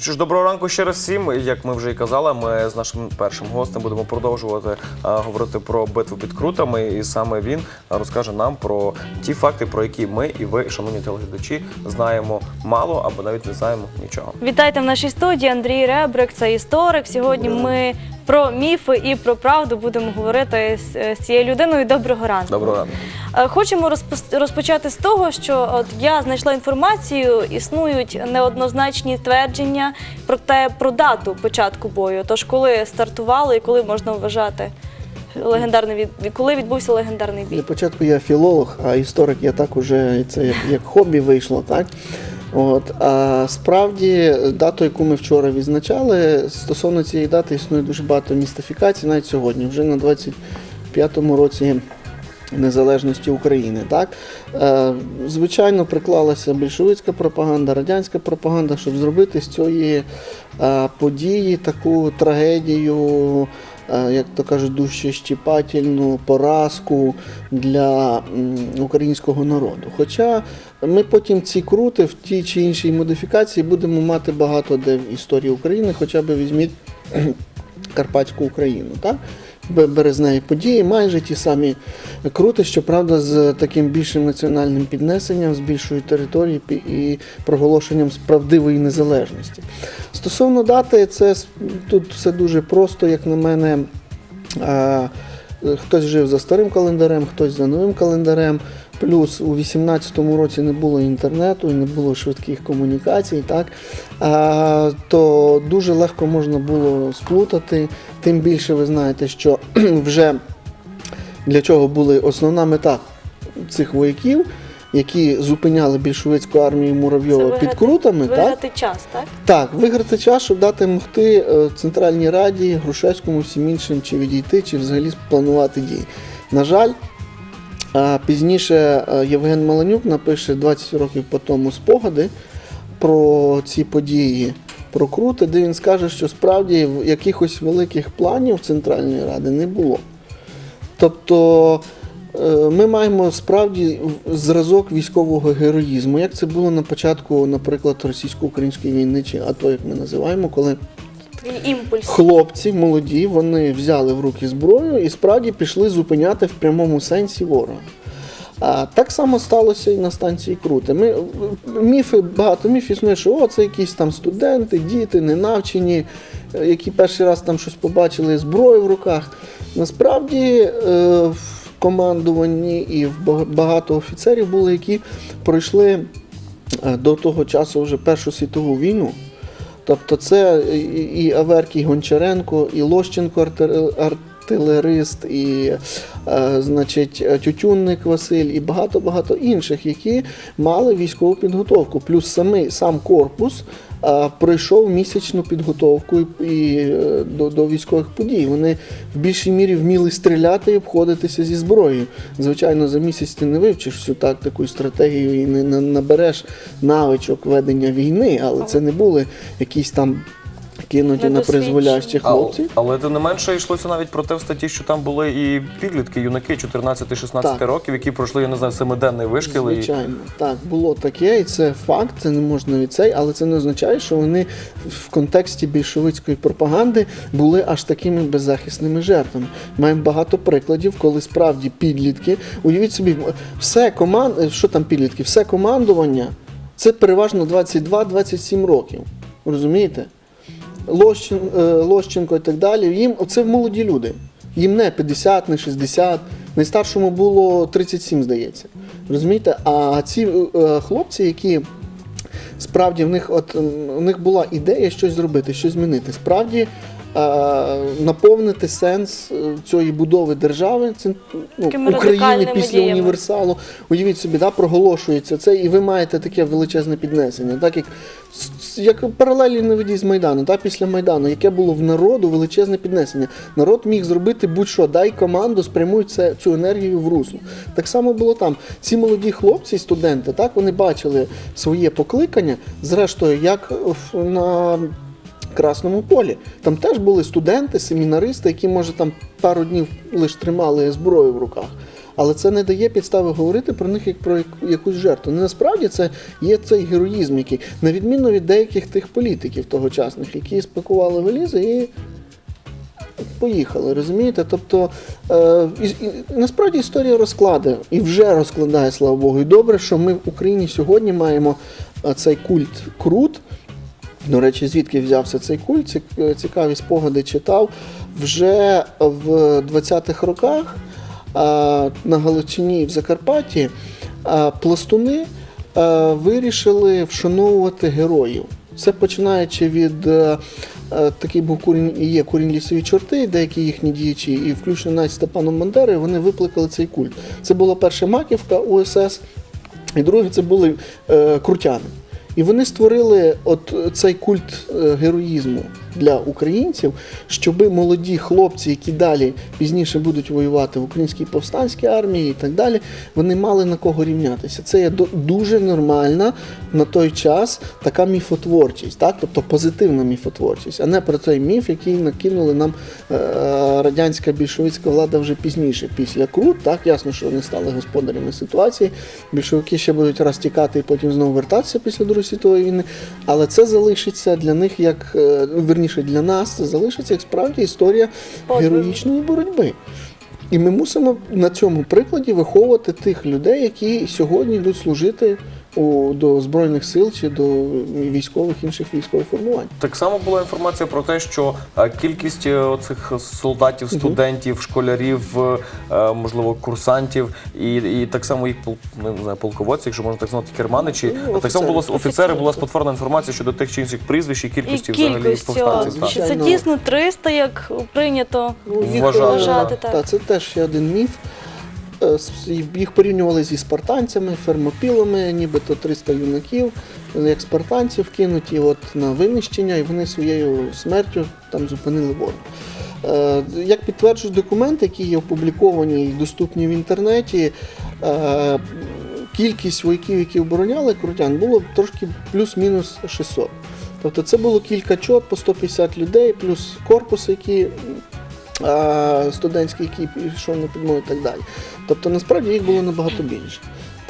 Ну що ж, доброго ранку ще раз всім. Як ми вже і казали, ми з нашим першим гостем будемо продовжувати а, говорити про битву під крутами. І саме він розкаже нам про ті факти, про які ми і ви, шановні телеглядачі, знаємо мало або навіть не знаємо нічого. Вітайте в нашій студії Андрій Ребрик, це історик. Сьогодні ми про міфи і про правду будемо говорити з, з цією людиною. Доброго ранку. Доброго ранку. Е, Хочемо розпочати з того, що от я знайшла інформацію, існують неоднозначні твердження про те про дату початку бою. Тож коли стартували і коли можна вважати легендарний від коли відбувся легендарний бій. Для початку я філолог, а історик я так уже це як, як хобі вийшло, так? От, а справді дату, яку ми вчора відзначали, стосовно цієї дати існує дуже багато містифікацій, навіть сьогодні, вже на 25-му році незалежності України. Так? Е, звичайно, приклалася більшовицька пропаганда, радянська пропаганда, щоб зробити з цієї е, події таку трагедію як то кажуть, душещіпательну поразку для українського народу. Хоча ми потім ці крути в тій чи іншій модифікації будемо мати багато де в історії України, хоча б візьміть Карпатську Україну. Так? Бе- Березневі події, майже ті самі крути, щоправда, з таким більшим національним піднесенням, з більшою територією і проголошенням справдивої незалежності. Стосовно дати, це тут все дуже просто, як на мене. Хтось жив за старим календарем, хтось за новим календарем. Плюс у 18-му році не було інтернету не було швидких комунікацій, так? А, то дуже легко можна було сплутати. Тим більше ви знаєте, що вже для чого була основна мета цих вояків, які зупиняли більшовицьку армію Муравйова Це під виграти- крутами. Так? Виграти час, так? Так, виграти час, щоб дати могти е, Центральній Раді, Грушевському, всім іншим, чи відійти, чи взагалі спланувати дії. На жаль, а, пізніше е, Євген Маланюк напише 20 років по тому спогади про ці події, про крути, де він скаже, що справді якихось великих планів Центральної Ради не було. Тобто е, ми маємо справді зразок військового героїзму, як це було на початку, наприклад, російсько-української війни, чи АТО, як ми називаємо, коли Імпульс. хлопці молоді вони взяли в руки зброю і справді пішли зупиняти в прямому сенсі ворога. А так само сталося і на станції Крути. Ми міфи, багато міфів існує, що о, це якісь там студенти, діти, ненавчені, е, які перший раз там щось побачили, зброю в руках. Насправді е, в командуванні і в багато офіцерів були, які пройшли е, до того часу вже Першу світову війну. Тобто це і- Аверкій Гончаренко, і Лощенко артилерист, і е, значить, Тютюнник Василь, і багато-багато інших, які мали військову підготовку. Плюс самий сам корпус е, пройшов місячну підготовку і, і, е, до, до військових подій. Вони в більшій мірі вміли стріляти і обходитися зі зброєю. Звичайно, за місяць ти не вивчиш всю тактику і стратегію і не набереш навичок ведення війни, але це не були якісь там кинуті на призволящі хлопці. але тим не менше йшлося навіть про те в статті, що там були і підлітки, юнаки 14-16 Так. років, які пройшли, я не знаю, семиденний вишкіл. І... Звичайно, так було таке, і це факт, це не можна від цей, але це не означає, що вони в контексті більшовицької пропаганди були аж такими беззахисними жертвами. Маємо багато прикладів, коли справді підлітки, уявіть собі, все команд, що там підлітки, все командування це переважно 22-27 років. Розумієте? Е, Лощенко і так далі. Їм це молоді люди. Їм не 50, не 60. Найстаршому було 37, здається. Розумієте? А ці е, хлопці, які справді в них, от у них була ідея щось зробити, щось змінити. Справді наповнити сенс е, цієї будови держави, це ну, України після діями. універсалу. Уявіть собі, да, проголошується це, і ви маєте таке величезне піднесення, так як, як паралелі наведі з Майдану, так, після Майдану, яке було в народу величезне піднесення. Народ міг зробити будь-що, дай команду, спрямуй це, цю енергію в русло. Так само було там. Ці молоді хлопці, студенти, так, вони бачили своє покликання, зрештою, як в- Красному полі. Там теж були студенти, семінаристи, які, може, там пару днів лише тримали зброю в руках. Але це не дає підстави говорити про них як про якусь жертву. Ну, насправді це є цей героїзм, який, на відміну від деяких тих політиків тогочасних, які спакували валізи і поїхали, розумієте? Тобто е, і, і, насправді історія розкладає і вже розкладає, слава Богу. І добре, що ми в Україні сьогодні маємо е, цей культ крут. До речі, звідки взявся цей культ? Ці- Цікаві спогади читав. Вже в 20-х роках на Галичині в Закарпатті пластуни вирішили вшановувати героїв. Це починаючи від е, е, такий був курінь є курінь лісові чорти, деякі їхні діячі, і включно навіть Степаном Бандерою, вони викликали цей культ. Це була перша маківка УСС, і друге це були е, крутяни. І вони створили от цей культ е, героїзму для українців, щоб молоді хлопці, які далі пізніше будуть воювати в українській повстанській армії і так далі, вони мали на кого рівнятися. Це є дуже нормальна на той час така міфотворчість, так? тобто позитивна міфотворчість, а не про той міф, який накинули нам е, радянська більшовицька влада вже пізніше, після Крут. Так, ясно, що вони стали господарями ситуації. Більшовики ще будуть раз тікати і потім знову вертатися після Другої світової війни. Але це залишиться для них як е, верніше для нас, це залишиться як справді історія героїчної боротьби. І ми мусимо на цьому прикладі виховувати тих людей, які сьогодні йдуть служити у, до Збройних сил чи до військових інших військових формувань. Так само була інформація про те, що е, кількість е, цих солдатів, студентів, школярів, е, можливо, курсантів і, і так само їх пол- не знаю, полководці, якщо можна так звати, керманичі. Ну, так само було офіцери. офіцери, була спотворена інформація щодо тих чи інших прізвищ і І кількості взагалі кількості, повстанців. так. що це дійсно 300, як прийнято. Ну, їх, Вважати, так. та, це теж ще один міф. Е, Їх порівнювали зі спартанцями, фермопілами, нібито 300 юнаків, як спартанців кинуті от на винищення, і вони своєю смертю там зупинили ворога. Е, Як підтверджують документи, які є опубліковані і доступні в інтернеті, е, кількість вояків, які обороняли крутян, було трошки плюс-мінус 600. Тобто це було кілька чот по 150 людей, плюс корпус, які студентський який пішов на підмогу і так далі. Тобто насправді їх було набагато більше.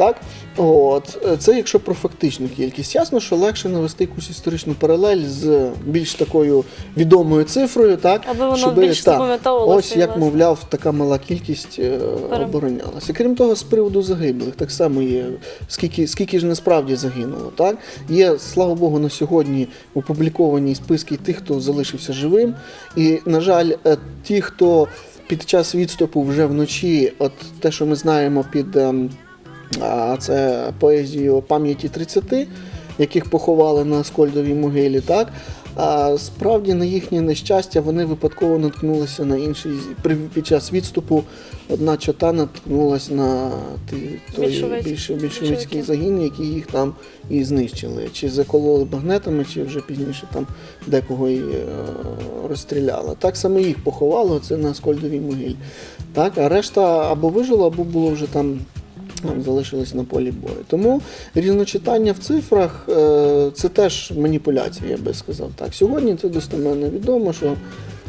Так? От. Це якщо про фактичну кількість. Ясно, що легше навести якусь історичну паралель з більш такою відомою цифрою, так? Аби воно щоби- більш так, Ось як, власне. мовляв, така мала кількість е, Перем- оборонялася. Крім того, з приводу загиблих, так само є, скільки, скільки ж насправді загинуло. Так? Є, слава Богу, на сьогодні опубліковані списки тих, хто залишився живим. І, на жаль, е, ті, хто під час відступу вже вночі, от те, що ми знаємо під ем, а, це поезію пам'яті 30, яких поховали на Скольдовій могилі, так? А справді на їхнє нещастя вони випадково наткнулися на інший під час відступу. Одна чота наткнулася на той більшовицький загін, які їх там і знищили. Чи закололи багнетами, чи вже пізніше там декого і е, розстріляли. Так само їх поховали, це на Скольдовій могилі. Так, а решта або вижило, або було вже там залишились на полі бою. Тому різночитання в цифрах е, це теж маніпуляція, я би сказав так. Сьогодні це достеменно відомо, що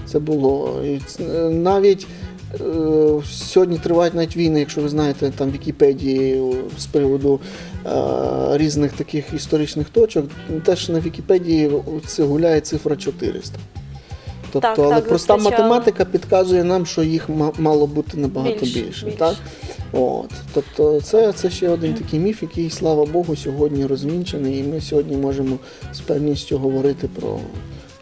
це було. І е, навіть е, сьогодні тривають навіть війни, якщо ви знаєте, там Вікіпедії з приводу різних таких історичних точок, теж на Вікіпедії це гуляє цифра 400. Тобто, Так, але так, проста зустрічала. математика підказує нам, що їх мало бути набагато Більш, більше. більш. Так? От. Тобто це, це ще один такий міф, який, слава Богу, сьогодні розвінчений, і ми сьогодні можемо з певністю говорити про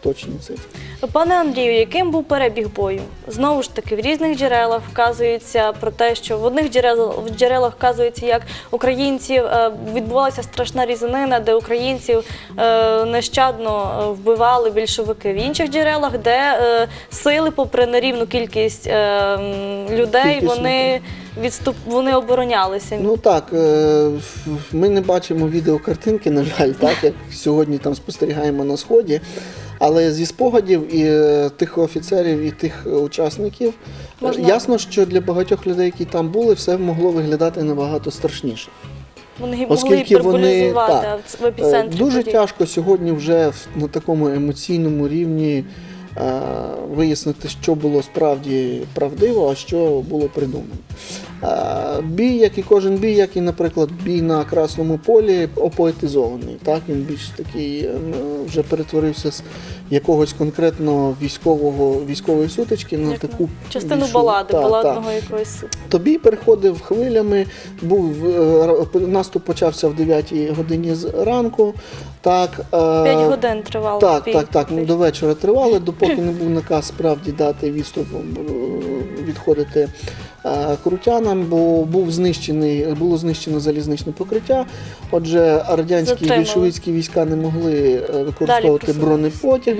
точні цифри. Пане Андрію, яким був перебіг бою? Знову ж таки, в різних джерелах вказується про те, що в одних джерелах, в джерелах вказується, як українців е, відбувалася страшна різанина, де українців е, нещадно е, вбивали більшовики. В інших джерелах, де сили, попри нерівну кількість людей, Кількісно, вони відступ вони оборонялися. Ну так, е, ми не бачимо відеокартинки, на жаль, так, як сьогодні там спостерігаємо на сході. Але зі спогадів і е, тих офіцерів, і тих учасників, Можна- ясно, що для багатьох людей, які там були, все могло виглядати набагато страшніше. Вони могли Оскільки вони так, в епіцентрі. Е, Дуже подій. тяжко сьогодні вже на такому емоційному рівні вияснити, що було справді правдиво, а що було придумано. Е, Бій, як і кожен бій, як і, наприклад, бій на Красному полі, опоетизований. Так? Він більш такий е, вже перетворився з якогось конкретно військового, військової сутички на Як таку частину більшу- балади, Так, баладного якогось. Тобі переходив хвилями, був е, наступ почався в 9 годині з ранку. Так, е, П'ять годин тривав. так, бій. так, так. ну, До вечора тривали, допоки не був наказ справді дати відступ е, відходити е, крутянам, бо був знищений, було знищено залізничне покриття. Отже, радянські Затримали. більшовицькі війська не могли е, використовувати просунутися.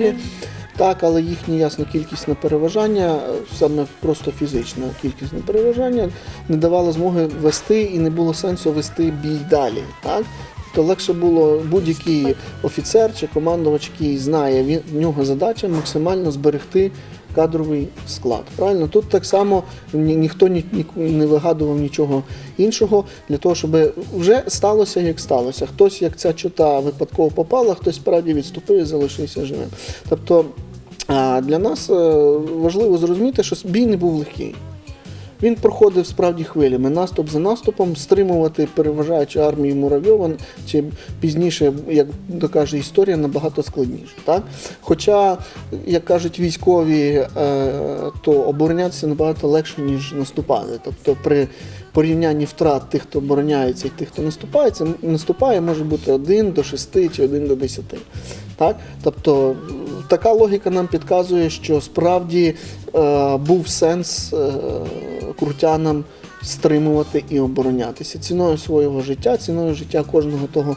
Бронепотяги. Так, але їхнє ясно кількісне переважання, саме просто фізичне кількісне переважання, не давало змоги вести і не було сенсу вести бій далі. Так? То легше було будь-який офіцер чи командувач, який знає, він в нього задача максимально зберегти кадровий склад. Правильно, тут так само ні, ніхто ні, ні- не вигадував нічого іншого для того, щоб вже сталося, як сталося. Хтось, як ця чота випадково попала, хтось справді відступив і залишився живим. Тобто для нас е, важливо зрозуміти, що бій не був легкий. Він проходив справді хвилями, наступ за наступом, стримувати переважаючи армію Муравйова, чи пізніше, як докаже історія, набагато складніше. Так? Хоча, як кажуть військові, е, то оборонятися набагато легше, ніж наступати. Тобто при порівнянні втрат тих, хто обороняється, і тих, хто наступає, це наступає, може бути 1 до 6 чи 1 до 10. Так? Тобто така логіка нам підказує, що справді е, був сенс е, крутянам стримувати і оборонятися ціною свого життя, ціною життя кожного того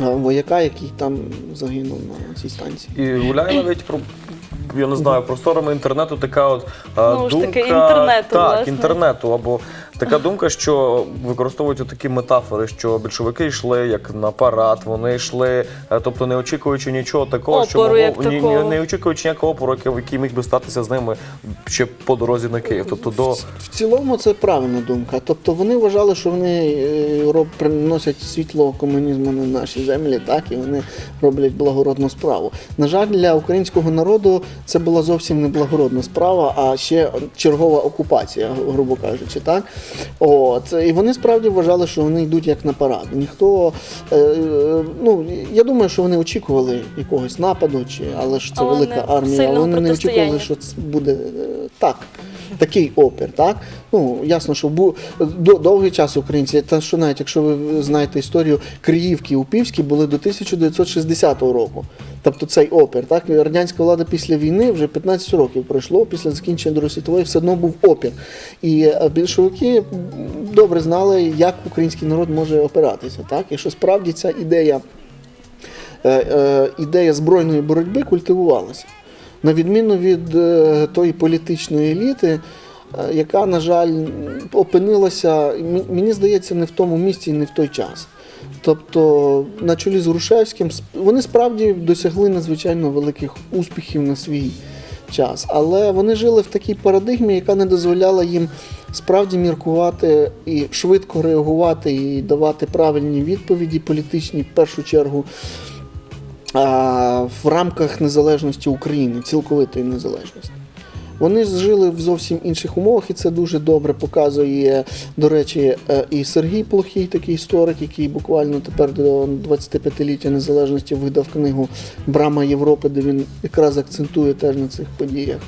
е, вояка, який там загинув на цій станції. І гуляє навіть про. Я не знаю, просторами інтернету така от ж думка таки, інтернету, так, власне. інтернету, або така думка, що використовують такі метафори, що більшовики йшли як на парад, вони йшли, е, тобто не очікуючи нічого такого, що могло як ні, такого. не очікуючи ніякого опору, який- який міг би статися з ними ще по дорозі на Київ. Тобто до В цілому це правильна думка. Тобто вони вважали, що вони е, роб- приносять світло комунізму на наші землі, так і вони роблять благородну справу. На жаль, для українського народу це була зовсім не благородна справа, а ще чергова окупація, грубо кажучи, так. От і вони справді вважали, що вони йдуть як на парад. Ніхто е, е, ну я думаю, що вони очікували якогось нападу, чи але ж це Але велика армія. сильного Вони не очікували, що це буде е, так. Такий опір, так? Ну, ясно, що був до, довгий час українці, та що навіть якщо ви знаєте історію Криївки у Півській були до 1960 року. Тобто цей опір, так? Радянська влада після війни вже 15 років пройшло, після закінчення Другої світової все одно був опір. І е, більшовики добре знали, як український народ може опиратися, так? І що справді ця ідея е, е, ідея збройної боротьби культивувалася. На відміну від тої політичної еліти, яка, на жаль, опинилася, мені здається, не в тому місці і не в той час. Тобто, на чолі з Грушевським вони справді досягли надзвичайно великих успіхів на свій час, але вони жили в такій парадигмі, яка не дозволяла їм справді міркувати і швидко реагувати і давати правильні відповіді політичні в першу чергу в рамках незалежності України, цілковитої незалежності. Вони жили в зовсім інших умовах, і це дуже добре показує, до речі, е, і Сергій Плохій, такий історик, який буквально тепер до 25-ліття незалежності видав книгу Брама Європи, де він якраз акцентує теж на цих подіях.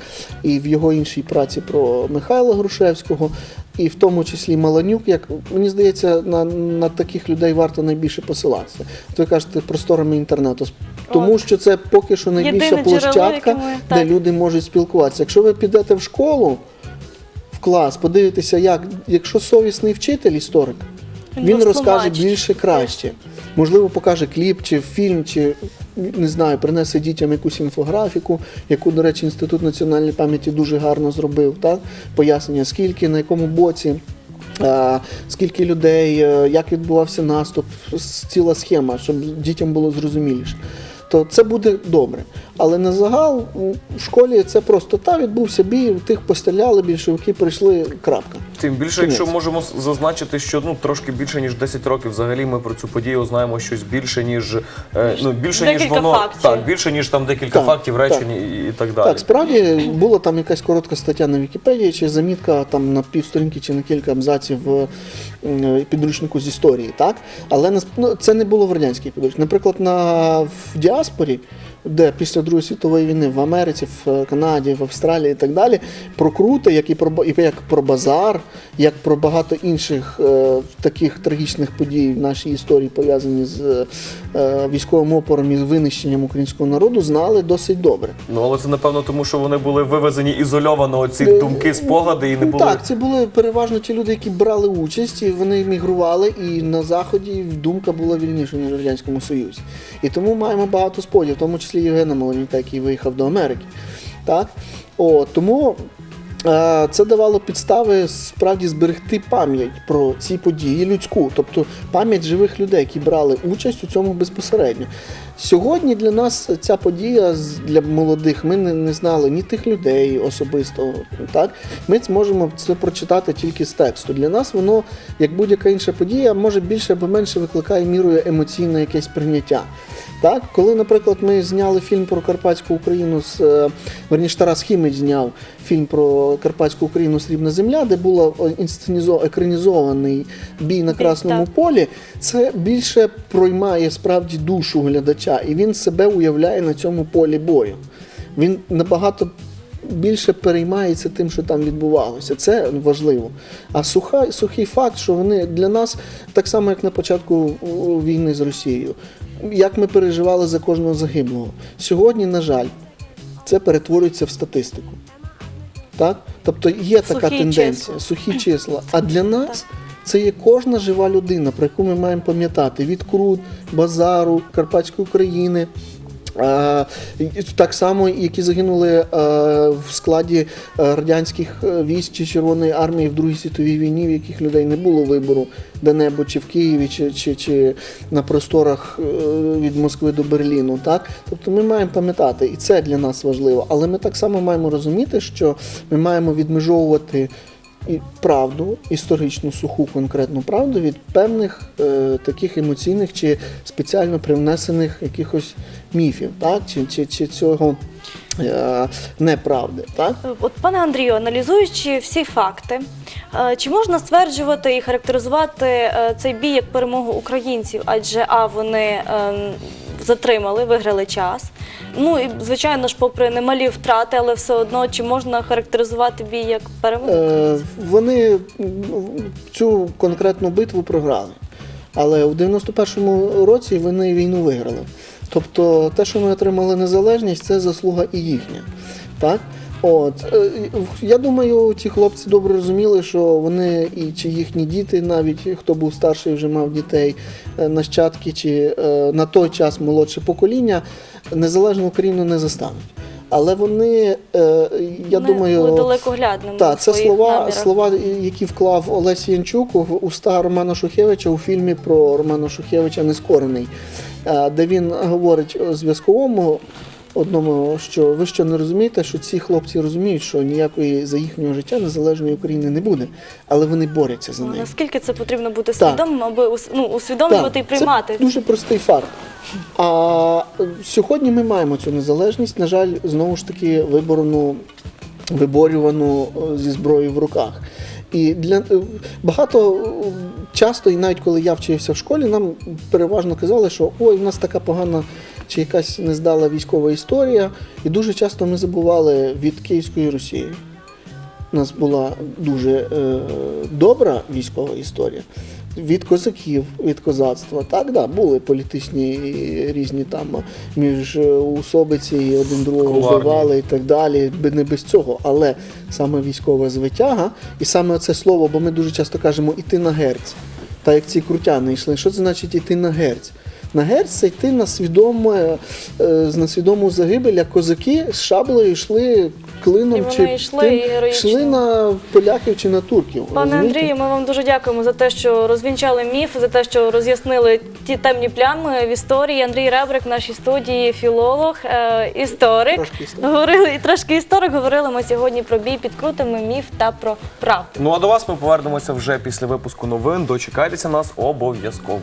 І в його іншій праці про Михайла Грушевського, і в тому числі Маланюк, як мені здається, на, на таких людей варто найбільше посилатися. Ви кажете просторами інтернету. Тому От. що це поки що найбільша Єдине площадка, джерело, ми- де так. люди можуть спілкуватися. Якщо ви підете в школу, в клас, подивитеся, як, якщо совісний вчитель, історик, Він він розкаже більше краще. Можливо, покаже кліп чи фільм, чи не знаю, принесе дітям якусь інфографіку, яку, до речі, Інститут національної пам'яті дуже гарно зробив. Так? Пояснення, скільки, на якому боці. Скільки людей, е, як відбувався наступ, ціла схема, щоб дітям було зрозуміліше. То це буде добре. Але на загал в школі це просто та відбувся бій, тих постріляли, більшовики прийшли. Крапка. Тим більше, Кінець. якщо можемо зазначити, що ну трошки більше ніж 10 років взагалі ми про цю подію знаємо щось більше, ніж е, ну більше ніж воно фактів. так, більше ніж там декілька Так, фактів, речень і, і так далі. Так, справді була там якась коротка стаття на Вікіпедії чи замітка там на півсторінки чи на кілька абзаців в підручнику з історії, так? Але нас- ну, це не було в радянській підручнику. Наприклад, на, в діаспорі, де після Другої світової війни в Америці, в Канаді, в Австралії і так далі, про крути, як і про, як про базар, як про багато інших е, таких трагічних подій в нашій історії, пов'язані з е, військовим опором і винищенням українського народу, знали досить добре. Ну але це напевно тому, що вони були вивезені ізольовано ці Е, думки, спогади, і не Ну, були Так, це були переважно ті люди, які брали участь, і вони мігрували, і на Заході думка була вільніша, ніж в Радянському Союзі. І тому маємо багато сподів, в тому числі Євгена Малонюка, який виїхав до Америки. Так? О, тому е, це давало підстави справді зберегти пам'ять про ці події людську, тобто пам'ять живих людей, які брали участь у цьому безпосередньо. Сьогодні для нас ця подія для молодих. Ми не, не знали ні тих людей особисто. Так ми зможемо це прочитати тільки з тексту. Для нас воно, як будь-яка інша подія, може більше або менше викликає мірою емоційне якесь прийняття. Так, коли, наприклад, ми зняли фільм про Карпатську Україну з е, верніше Тарас Хімич зняв фільм про Карпатську Україну Срібна земля, де інсценізо екранізований бій на Красному так. полі, це більше проймає справді душу глядача, і він себе уявляє на цьому полі бою. Він набагато більше переймається тим, що там відбувалося. Це важливо. А суха, сухий факт, що вони для нас так само, як на початку війни з Росією, як ми переживали за кожного загиблого. Сьогодні, на жаль, це перетворюється в статистику. Так? Тобто є така тенденція, числа. сухі числа. А для нас це є кожна жива людина, про яку ми маємо пам'ятати від Крут, Базару, Карпатської України. Так само, які загинули е, в складі е, радянських е, військ чи Червоної армії в Другій світовій війні, в яких людей не було вибору де-небудь, чи в Києві, чи, чи, чи на просторах від Москви до Берліну. Так? Тобто ми маємо пам'ятати, і це для нас важливо. Але ми так само маємо розуміти, що ми маємо відмежовувати і правду, історичну суху конкретну правду від певних е, таких емоційних чи спеціально привнесених якихось міфів, так? чи, чи, чи цього е, неправди. Так? От, пане Андрію, аналізуючи всі факти, е, чи можна стверджувати і характеризувати е, цей бій як перемогу українців? Адже а вони е, затримали, виграли час. Ну і звичайно ж, попри немалі втрати, але все одно чи можна характеризувати бій як перемогу? Е, вони цю конкретну битву програли. Але у 91-му році вони війну виграли. Тобто те, що ми отримали незалежність, це заслуга і їхня. Так? От, е, я думаю, ті хлопці добре розуміли, що вони і чи їхні діти, навіть хто був старший, вже мав дітей, е, нащадки, чи е, на той час молодше покоління, незалежну Україну не застануть. Але вони, я Вони думаю, були далекоглядними. так, це слова, намірах. слова, які вклав Олесь Янчук в уста Романа Шухевича у фільмі про Романа Шухевича Нескорений, де він говорить зв'язковому одному, що ви що не розумієте, що ці хлопці розуміють, що ніякої за їхнього життя незалежної України не буде, але вони борються за Ну, неї. Наскільки це потрібно бути свідомим, аби ну, усвідомлювати і приймати? Це дуже простий факт. А е, сьогодні ми маємо цю незалежність, на жаль, знову ж таки виборену, виборювану е, зі зброєю в руках. І для е, багато часто, і навіть коли я вчився в школі, нам переважно казали, що ой, в нас така погана чи якась нездала військова історія. І дуже часто ми забували від Київської Росії. У нас була дуже е, добра військова історія. Від козаків, від козацтва. Так, да, були політичні різні там між усобиці і один другого вбивали і так далі. Не без цього. Але саме військова звитяга, і саме це слово, бо ми дуже часто кажемо іти на герць. Так як ці крутяни йшли. Що це значить іти на герць? На герць йти на свідоме, е, на свідому загибель, як козаки з шаблею йшли клином І чи йшли героїчно. йшли на поляків чи на турків. Пане розумієте? Андрію, ми вам дуже дякуємо за те, що розвінчали міф, за те, що роз'яснили ті темні плями в історії. Андрій Ребрик в нашій студії, філолог, е, історик. Трошки історик. Говорили і трошки історик. Говорили ми сьогодні про бій під крутами, міф та про правду. Ну а до вас ми повернемося вже після випуску новин. Дочекайтеся нас обов'язково.